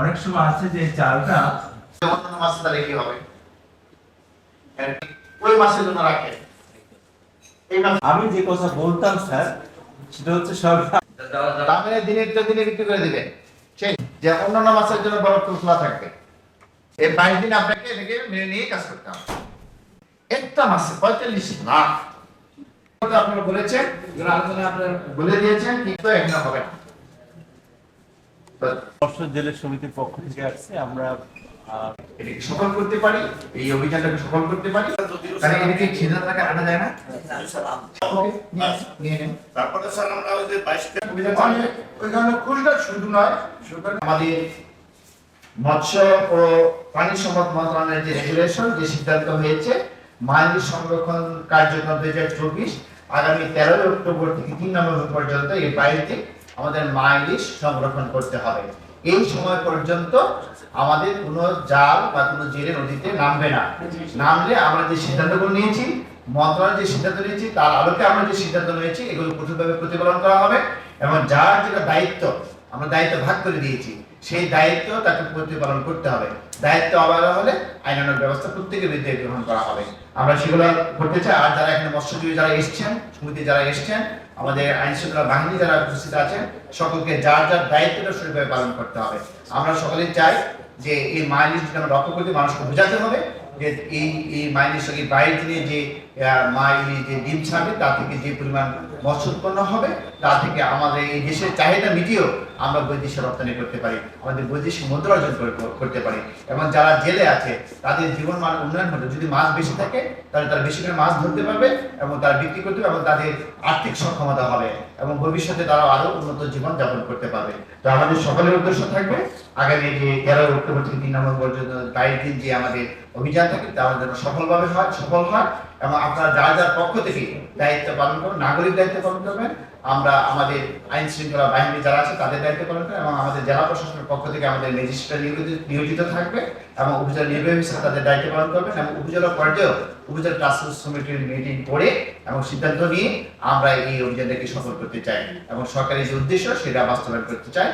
অনেক সময় আছে যে চালটা অন্যান্য মাছ তাহলে কি হবে? ওই মাছের জন্য রাখে আমি যে কথা বলতাম স্যার সেটা হচ্ছে সরকার দামে দিনের তো দিনে বিক্রি করে দিবে সেই যে অন্যান্য মাছের জন্য বরফ খোলা থাকবে। এই বাইশ দিন আপনাকে এটাকে মেনে নিয়ে কাজ করতে হবে। একটা মাসে পঁয়তাল্লিশ লাখ। আপনারা বলেছেন বলে দিয়েছেন কিন্তু এখানে হবে না। তো বর্ষ সমিতির পক্ষ থেকে আসছে আমরা এটাকে সফল করতে পারি এই অভিযানটাকে সফল করতে পারি। তাহলে এটাকে আনা যায় না। তারপরে স্যার আমরা ওই যে বাইশটা খুচরা শুধু নয় আমাদের মৎস্য ও প্রাণী সম্পদ মন্ত্রণালয়ের যে রেগুলেশন যে সিদ্ধান্ত হয়েছে মাইলি সংরক্ষণ কার্যক্রম দুই হাজার চব্বিশ আগামী তেরোই অক্টোবর থেকে তিন নভেম্বর পর্যন্ত এই বাড়িতে আমাদের মাইলিশ সংরক্ষণ করতে হবে। এই সময় পর্যন্ত আমাদের কোনো জাল বা কোনো জেলে, নদীতে নামবে না। নামলে আমরা যে সিদ্ধান্তগুলো নিয়েছি, মন্ত্রণালয় যে সিদ্ধান্ত নিয়েছি, তার আলোকে আমরা যে সিদ্ধান্ত নিয়েছি, এগুলো কঠোরভাবে প্রতিপালন করা হবে। এবং যার যেটা দায়িত্ব, আমরা দায়িত্ব ভাগ করে দিয়েছি। সেই দায়িত্ব তাকে প্রতিপালন করতে হবে। দায়িত্ব অবহেলা হলে আইনানুগ ব্যবস্থা প্রত্যেকের বিরুদ্ধে গ্রহণ করা হবে। আমরা সেগুলো করতে চাই। আর যারা এখানে মৎস্যজীবী যারা এসছেন, সমিতি যারা এসছেন, আমাদের আইন শৃঙ্খলা বাহিনী যারা উপস্থিত আছেন, সকলকে যার যার দায়িত্বটা সঠিকভাবে পালন করতে হবে। আমরা সকলেই চাই যে এই মাইলিশ যদি আমরা রক্ষা করতে মানুষকে বোঝাতে হবে। যে এই এই মাইলিশ সঙ্গে বাইরে থেকে যে মাইলি যে ডিম ছাড়বে, তা থেকে যে পরিমাণ মৎস্য উৎপন্ন হবে, তা থেকে আমাদের এই দেশের চাহিদা মিটিয়েও আমরা বৈদেশিক রপ্তানি করতে পারি, আমাদের বৈদেশিক মুদ্রা অর্জন করতে পারি। এবং যারা জেলে আছে, তাদের জীবন মান উন্নয়ন হবে যদি মাছ বেশি থাকে, তাহলে তারা বেশি করে মাছ ধরতে পারবে এবং তারা বিক্রি করতে পারবে এবং তাদের আর্থিক সক্ষমতা হবে এবং ভবিষ্যতে তারা আরও উন্নত জীবন যাপন করতে পারবে। তো আমাদের সকলের উদ্দেশ্য থাকবে, আগামী যে তেরোই অক্টোবর থেকে তিন নম্বর পর্যন্ত বাইশ দিন যে আমাদের অভিযান থাকে তা আমাদের যেন সফলভাবে হয়, সফল হয় এবং আপনারা যার যার পক্ষ থেকে দায়িত্ব পালন করবেন, নাগরিক দায়িত্ব পালন করবেন, আমরা আমাদের আইন শৃঙ্খলা বাহিনী যারা আছে তাদের দায়িত্ব পালন করবেন এবং আমাদের জেলা প্রশাসনের পক্ষ থেকে আমাদের ম্যাজিস্ট্রেট নিয়োজিত থাকবে এবং উপজেলা নির্বাহী অফিসার তাদের দায়িত্ব পালন করবেন এবং উপজেলা পর্যায়েও উপজেলা টাস্ক ফোর্স কমিটির মিটিং করে এবং সিদ্ধান্ত নিয়ে আমরা এই অভিযানটাকে সফল করতে চাই এবং সরকারি যে উদ্দেশ্য সেটা বাস্তবায়ন করতে চাই।